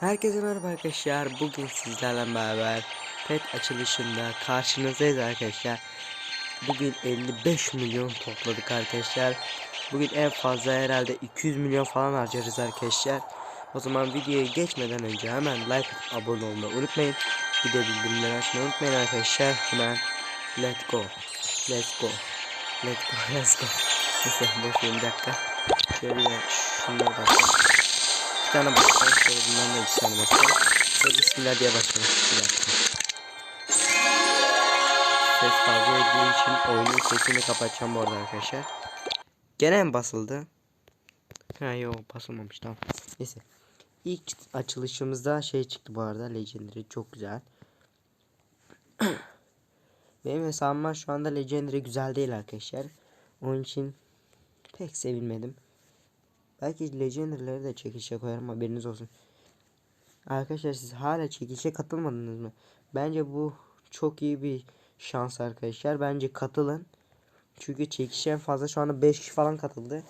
Herkese merhaba arkadaşlar. Bugün sizlerle beraber pet açılışında karşınızdayız arkadaşlar. Bugün 55 milyon topladık arkadaşlar. Bugün en fazla herhalde 200 milyon falan harcarız arkadaşlar. O zaman videoya geçmeden önce hemen like abone olmayı unutmayın. Bir açmayı unutmayın arkadaşlar. Hemen let's go. Let's go. Let's go. Let's go. Neyse boş bir dakika. Şöyle bir şunları başlayalım. Bir tane başlayalım. Şöyle bundan da iki tane başlayalım. Şöyle bismillah diye dakika. Ses fazla olduğu için oyunun sesini kapatacağım bu arada arkadaşlar. Gene mi basıldı? Ha yok basılmamış tamam. Neyse. İlk açılışımızda şey çıktı bu arada Legendary çok güzel. Benim hesabıma şu anda Legendary güzel değil arkadaşlar. Onun için pek sevilmedim. Belki Legendary'leri de çekilişe koyarım haberiniz olsun. Arkadaşlar siz hala çekilişe katılmadınız mı? Bence bu çok iyi bir şans arkadaşlar. Bence katılın. Çünkü çekilişe en fazla şu anda 5 kişi falan katıldı.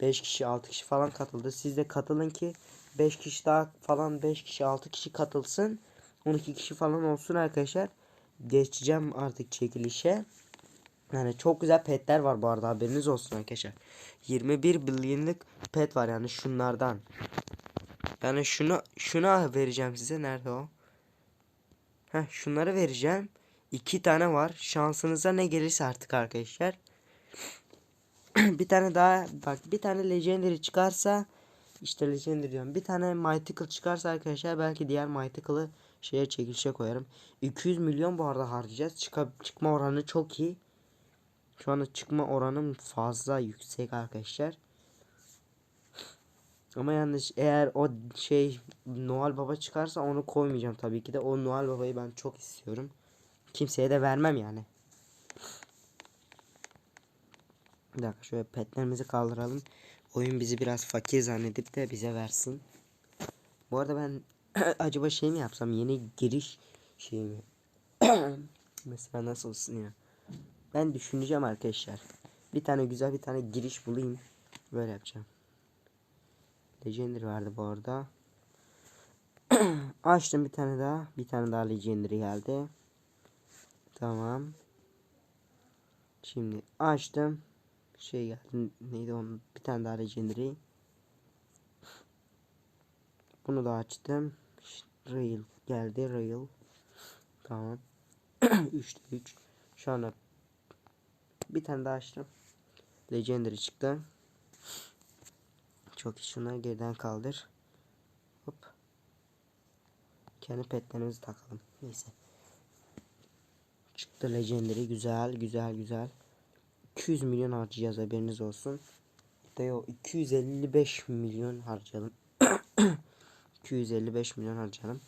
5 kişi 6 kişi falan katıldı. Siz de katılın ki 5 kişi daha falan 5 kişi 6 kişi katılsın. 12 kişi falan olsun arkadaşlar. Geçeceğim artık çekilişe. Yani çok güzel petler var bu arada haberiniz olsun arkadaşlar. 21 milyonluk pet var yani şunlardan. Yani şunu şuna vereceğim size. Nerede o? Heh, şunları vereceğim. İki tane var. Şansınıza ne gelirse artık arkadaşlar. bir tane daha bak bir tane legendary çıkarsa işte legendary diyorum. Bir tane mythical çıkarsa arkadaşlar belki diğer mythical'ı şeye çekilişe koyarım. 200 milyon bu arada harcayacağız. Çıka, çıkma oranı çok iyi. Şu anda çıkma oranım fazla yüksek arkadaşlar. Ama yanlış eğer o şey Noel Baba çıkarsa onu koymayacağım tabii ki de. O Noel Baba'yı ben çok istiyorum. Kimseye de vermem yani. Bir dakika şöyle petlerimizi kaldıralım. Oyun bizi biraz fakir zannedip de bize versin. Bu arada ben acaba şey mi yapsam yeni giriş şey mi? Mesela nasıl olsun ya? Ben düşüneceğim arkadaşlar. Bir tane güzel bir tane giriş bulayım. Böyle yapacağım. Legendary vardı bu arada. Açtım bir tane daha. Bir tane daha Legendary geldi. Tamam. Şimdi açtım. Şey geldi. Neydi onun? Bir tane daha Legendary. Bunu da açtım. Rail geldi. Rail. Tamam. 3'te 3. Şu anda bir tane daha açtım. Legendary çıktı. Çok iyi. Şunları geriden kaldır. Hop. Kendi petlerimizi takalım. Neyse. Çıktı Legendary. Güzel güzel güzel. 200 milyon harcayacağız haberiniz olsun. De yo 255 milyon harcayalım. 255 milyon harcayalım.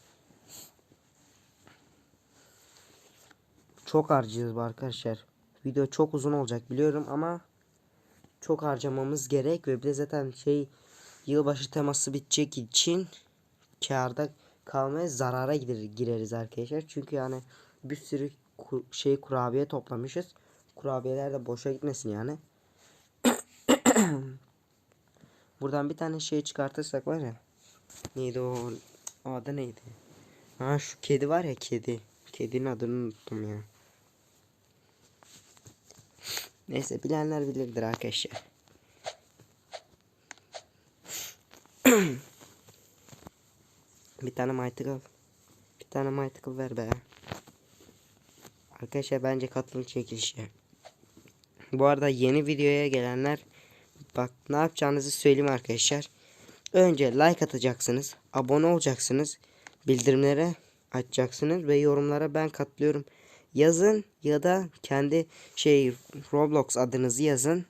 Çok harcayacağız arkadaşlar. Video çok uzun olacak biliyorum ama çok harcamamız gerek ve bir de zaten şey yılbaşı teması bitecek için karda kalmaya zarara girer, gireriz arkadaşlar. Çünkü yani bir sürü ku- şey kurabiye toplamışız. Kurabiyeler de boşa gitmesin yani. Buradan bir tane şey çıkartırsak var ya. Neydi o? O adı neydi? Ha şu kedi var ya kedi. Kedinin adını unuttum ya. Neyse bilenler bilirdir arkadaşlar. bir tane mythical. Bir tane mythical ver be. Arkadaşlar bence katılım çekilişi. Bu arada yeni videoya gelenler bak ne yapacağınızı söyleyeyim arkadaşlar. Önce like atacaksınız. Abone olacaksınız. Bildirimlere açacaksınız ve yorumlara ben katılıyorum yazın ya da kendi şey Roblox adınızı yazın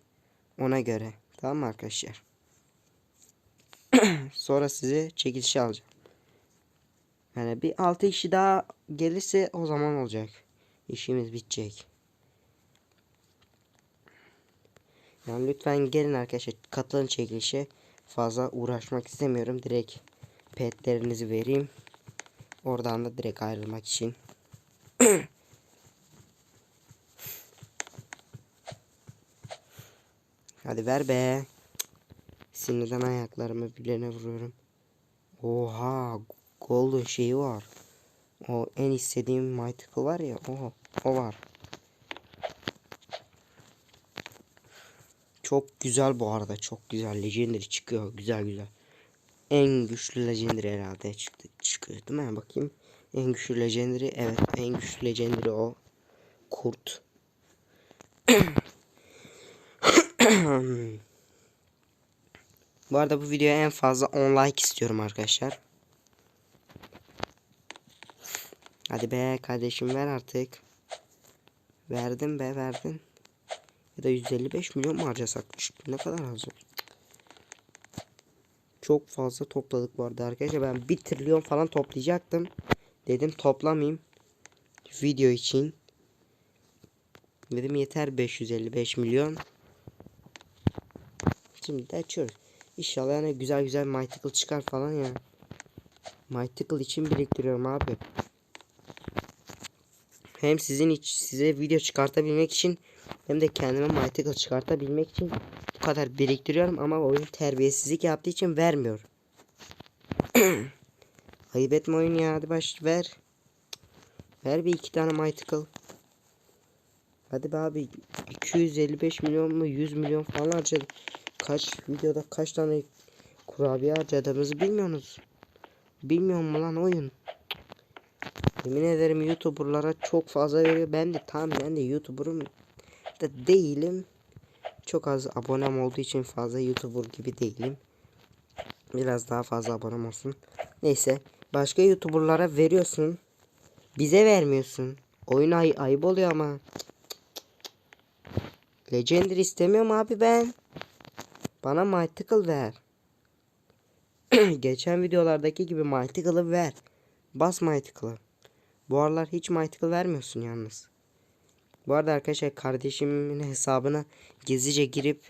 ona göre. Tamam mı arkadaşlar? Sonra sizi çekilişe alacağım. Yani bir 6 kişi daha gelirse o zaman olacak. İşimiz bitecek. Yani lütfen gelin arkadaşlar katılın çekilişe. Fazla uğraşmak istemiyorum. Direkt petlerinizi vereyim. Oradan da direkt ayrılmak için. Hadi ver be. Sinirden ayaklarımı birbirine vuruyorum. Oha, golden şeyi var. O en istediğim Mythical var ya, o, o var. Çok güzel bu arada, çok güzel. Legendary çıkıyor, güzel güzel. En güçlü Legendary herhalde çıktı, çıkıyor değil mi? Bakayım. En güçlü Legendary, evet en güçlü Legendary o. Kurt. Bu arada bu videoya en fazla 10 like istiyorum arkadaşlar. Hadi be kardeşim ver artık. Verdin be verdin. Ya da 155 milyon mu harcasak? Ne kadar az? Çok fazla topladık bu arada arkadaşlar. Ben 1 trilyon falan toplayacaktım. Dedim toplamayayım. Video için. Dedim yeter 555 milyon. Şimdi de açıyoruz. İnşallah yani güzel güzel Mythical çıkar falan ya. Mythical için biriktiriyorum abi. Hem sizin iç, size video çıkartabilmek için hem de kendime Mythical çıkartabilmek için bu kadar biriktiriyorum ama oyun terbiyesizlik yaptığı için vermiyor. Ayıp etme oyun ya hadi baş ver. Ver bir iki tane Mythical. Hadi be abi 255 milyon mu 100 milyon falan harcadık. Kaç videoda kaç tane kurabiye harcadığımızı bilmiyorsunuz. Bilmiyor mu lan oyun? Yemin ederim youtuberlara çok fazla veriyor. Ben de tam ben de youtuber'ım da değilim. Çok az abonem olduğu için fazla youtuber gibi değilim. Biraz daha fazla abonem olsun. Neyse başka youtuberlara veriyorsun. Bize vermiyorsun. Oyun ay ayıp oluyor ama. Legendary istemiyorum abi ben. Bana Mythical ver. Geçen videolardaki gibi Mythical'ı ver. Bas Mythical'ı. Bu aralar hiç Mythical vermiyorsun yalnız. Bu arada arkadaşlar kardeşimin hesabına gizlice girip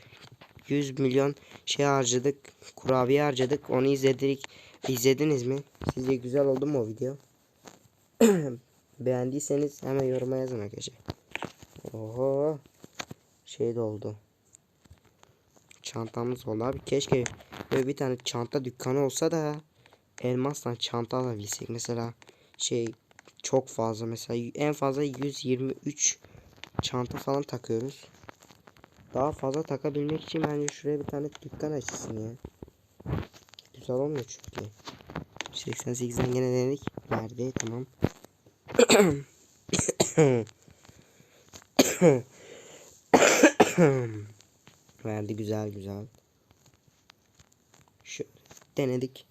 100 milyon şey harcadık. Kurabiye harcadık. Onu izledik. İzlediniz mi? Sizce güzel oldu mu o video? Beğendiyseniz hemen yoruma yazın arkadaşlar. Oho. Şey doldu. Çantamız oldu abi. Keşke böyle bir tane çanta dükkanı olsa da elmasla çanta alabilsek. Mesela şey çok fazla mesela en fazla 123 çanta falan takıyoruz. Daha fazla takabilmek için bence şuraya bir tane dükkan açsın ya. Güzel olmuyor çünkü. 88'den gene denedik. Verdi tamam. Verdi güzel güzel. Şu denedik.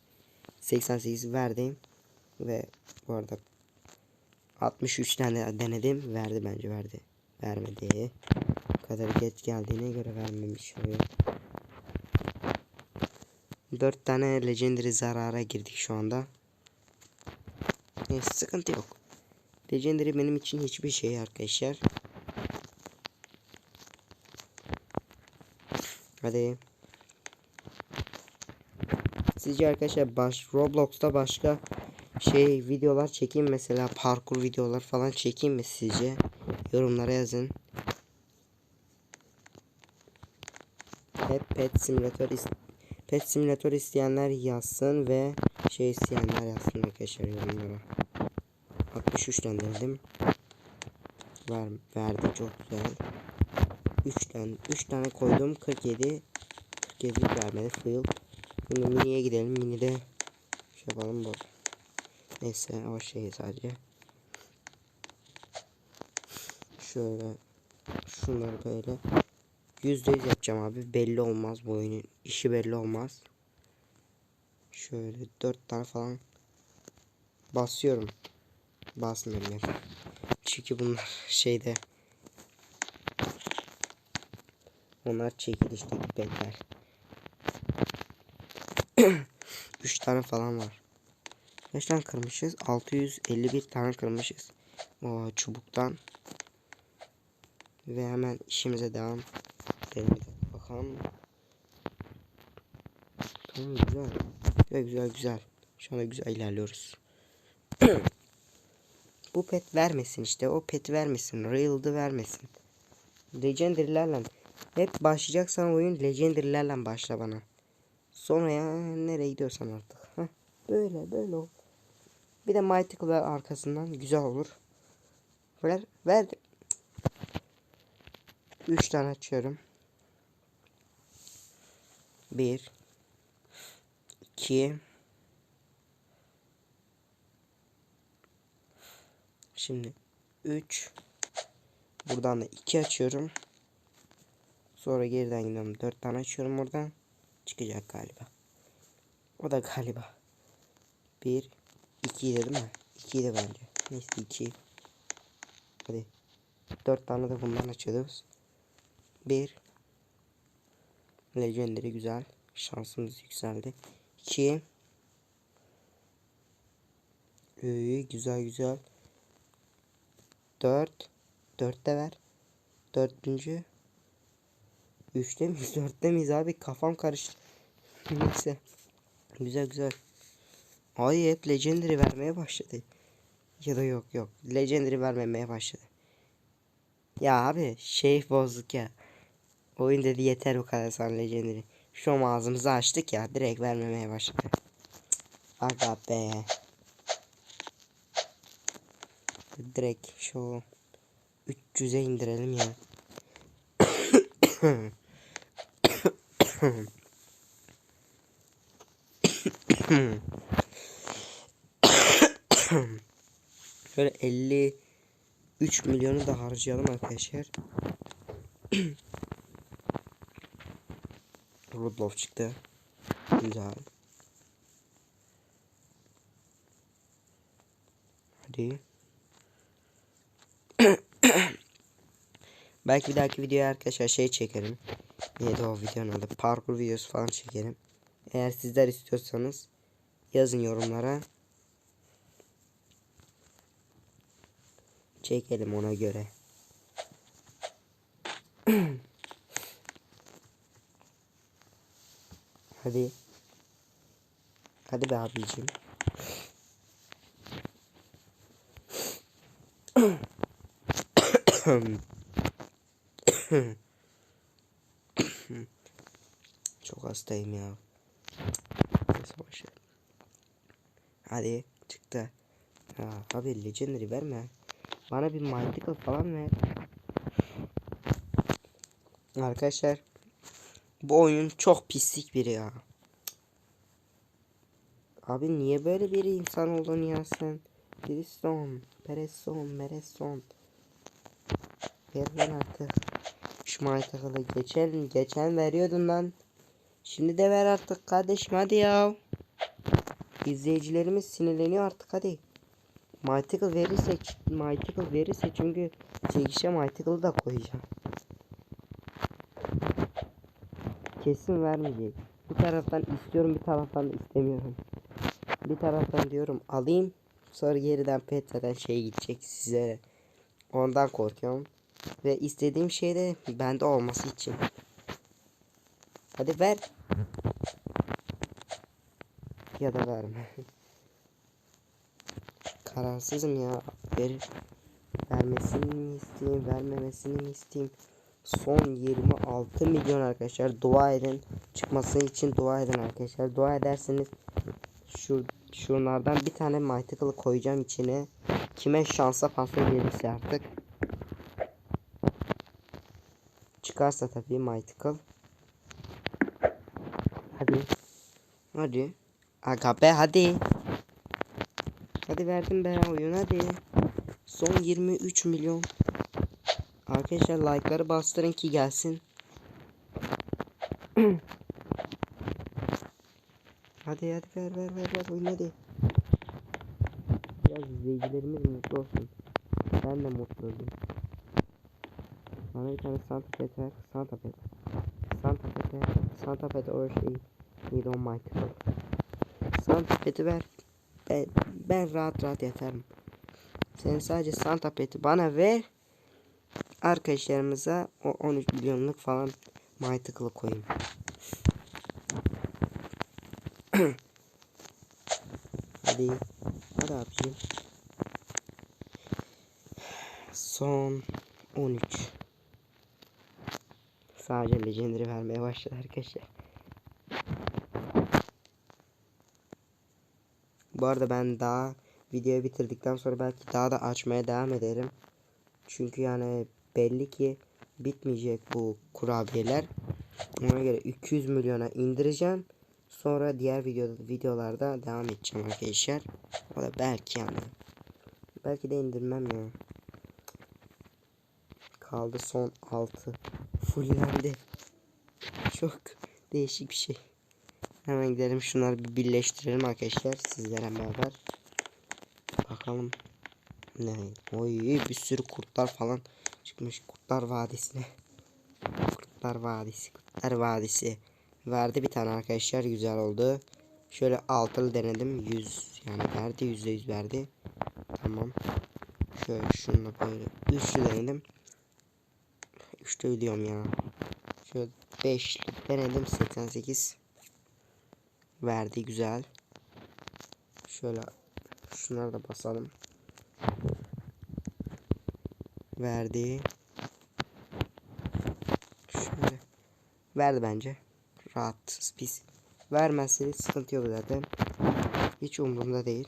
88 verdim. Ve bu arada 63 tane denedim. Verdi bence verdi. Vermedi. Bu kadar geç geldiğine göre vermemiş oluyor. 4 tane legendary zarara girdik şu anda. Neyse sıkıntı yok. Legendary benim için hiçbir şey arkadaşlar. Hadi. Sizce arkadaşlar baş Roblox'ta başka şey videolar çekeyim mesela parkur videolar falan çekeyim mi sizce? Yorumlara yazın. Hep pet simülatör pet simülatör isteyenler yazsın ve şey isteyenler yazsın arkadaşlar yorumlara. 63 tane dedim. Ver, verdi çok güzel. 3 tane 3 tane koydum 47 47 vermedi field. Şimdi miniye gidelim. Mini de şey yapalım bu. Neyse o şey sadece. Şöyle şunları böyle yüzde yüz yapacağım abi. Belli olmaz bu oyunun işi belli olmaz. Şöyle dört tane falan basıyorum. Basmıyorum yani. Çünkü bunlar şeyde onlar çekilişteki petler. 3 tane falan var. Kaç tane kırmışız? 651 tane kırmışız. O çubuktan. Ve hemen işimize devam edelim. Bakalım. Tamam güzel. Güzel güzel güzel. Şu anda güzel ilerliyoruz. Bu pet vermesin işte. O pet vermesin. Real'dı vermesin. Legendary'lerle hep başlayacaksan oyun Legendary'lerle başla bana. Sonra ya nereye gidiyorsan artık. Heh, böyle böyle ol. Bir de Mythical ver arkasından güzel olur. Ver ver. 3 tane açıyorum. 1 2 Şimdi 3 Buradan da 2 açıyorum. Sonra geriden gidiyorum. 4 tane açıyorum oradan. Çıkacak galiba. O da galiba. 1 2 değil mi? 2 de bence. Neyse 2 Hadi. 4 tane de bundan açıyoruz. 1 Legendary güzel. Şansımız yükseldi. 2 İyi güzel güzel. 4 4 de ver. Dördüncü. Üçte miyiz? Dörtte miyiz abi? Kafam karıştı. Neyse. Güzel güzel. Ay hep Legendary vermeye başladı. Ya da yok yok. Legendary vermemeye başladı. Ya abi şey bozduk ya. Oyun dedi yeter bu kadar sana Legendary. Şu ağzımızı açtık ya direkt vermemeye başladı. Aga be. Direkt şu 300'e indirelim ya. Şöyle 53 milyonu da harcayalım arkadaşlar. Rudolf çıktı. Güzel. Hadi. Belki bir dahaki videoya arkadaşlar şey çekerim. Neydi o videonun adı? Parkur videosu falan çekerim. Eğer sizler istiyorsanız yazın yorumlara. Çekelim ona göre. Hadi. Hadi be abicim. Çok hastayım ya. Hadi çıktı. Ya abi legendary verme. Bana bir mythical falan ver. Arkadaşlar bu oyun çok pislik biri ya. Abi niye böyle bir insan oldun ya sen? Briston, Pereson, Mereson. Ver lan artık. Şu mythical'ı geçen, geçen veriyordun lan. Şimdi de ver artık kardeşim hadi ya. İzleyicilerimiz sinirleniyor artık hadi. Mythical verirse Mythical verirse çünkü çekişe Mythical'ı da koyacağım. Kesin vermeyecek. Bir taraftan istiyorum bir taraftan da istemiyorum. Bir taraftan diyorum alayım sonra geriden petreden şey gidecek size. Ondan korkuyorum. Ve istediğim şey de bende olması için. Hadi ver. Ya da verme. Kararsızım ya. Ver, vermesini mi isteyeyim, vermemesini mi isteyeyim? Son 26 milyon arkadaşlar. Dua edin. Çıkması için dua edin arkadaşlar. Dua ederseniz şu şunlardan bir tane mythical'ı koyacağım içine. Kime şansa paso gelirse artık. Çıkarsa tabii mythical. Hadi. Hadi. Aga be hadi. Hadi verdim be oyun hadi. Son 23 milyon. Arkadaşlar like'ları bastırın ki gelsin. hadi hadi ver ver ver ver oyun hadi. Biraz izleyicilerimiz mutlu olsun. Ben de mutlu olayım. Bana bir tane Santa Pet ver. Santa Pet. Santa ver. Santa Pet o şey. Neydi o Michael. Santa Pet'i ver. Ben, ben rahat rahat yatarım. Sen sadece Santa Pet'i bana ver. Arkadaşlarımıza o 13 milyonluk falan Mythical'ı koyayım. Hadi. Hadi abicim. Son 13. Sadece legendary vermeye başladı arkadaşlar. Bu arada ben daha videoyu bitirdikten sonra belki daha da açmaya devam ederim. Çünkü yani belli ki bitmeyecek bu kurabiyeler. Ona göre 200 milyona indireceğim. Sonra diğer video, videolarda devam edeceğim arkadaşlar. O da belki yani. Belki de indirmem ya. Kaldı son 6. Fullendi. Çok değişik bir şey. Hemen gidelim şunları bir birleştirelim arkadaşlar sizlere beraber. Bakalım. Ne? Oy bir sürü kurtlar falan çıkmış Kurtlar Vadisi'ne. Kurtlar Vadisi, Kurtlar Vadisi. Verdi bir tane arkadaşlar güzel oldu. Şöyle altılı denedim 100 yani verdi yüzde yüz verdi. Tamam. Şöyle şununla böyle üçlü denedim. Üçlü ölüyorum ya. Şöyle beşli denedim 88 verdi güzel. Şöyle şunları da basalım. Verdi. Şöyle. Verdi bence. Rahat, pis. Vermezse sıkıntı yok zaten. Hiç umurumda değil.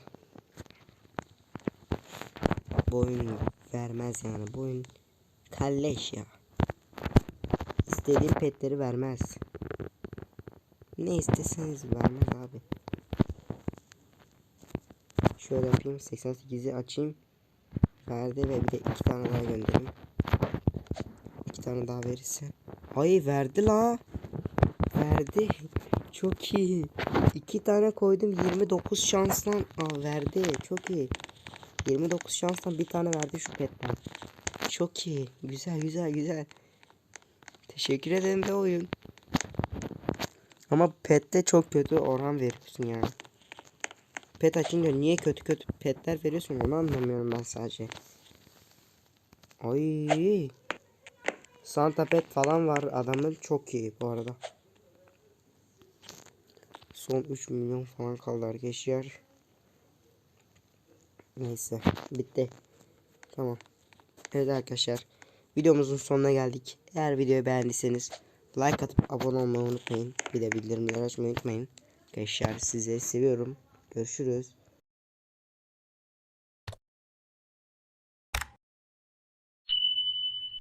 Bu oyun vermez yani. Bu oyun kalleş ya. İstediğin petleri vermez. Ne isteseniz vermez abi. Şöyle yapayım 88'i açayım. Verdi ve bir de iki tane daha göndereyim. İki tane daha verirse. Ay verdi la. Verdi. Çok iyi. İki tane koydum 29 şanslan. Aa verdi. Çok iyi. 29 şanstan bir tane verdi şu petten. Çok iyi. Güzel güzel güzel. Teşekkür ederim de oyun. Ama pette çok kötü oran veriyorsun yani. Pet açınca niye kötü kötü petler veriyorsun onu anlamıyorum ben sadece. Ay. Santa pet falan var adamın çok iyi bu arada. Son 3 milyon falan kaldı arkadaşlar. Neyse bitti. Tamam. Evet arkadaşlar. Videomuzun sonuna geldik. Eğer videoyu beğendiyseniz like atıp abone olmayı unutmayın. Bir de bildirimleri açmayı unutmayın. Arkadaşlar sizleri seviyorum. Görüşürüz.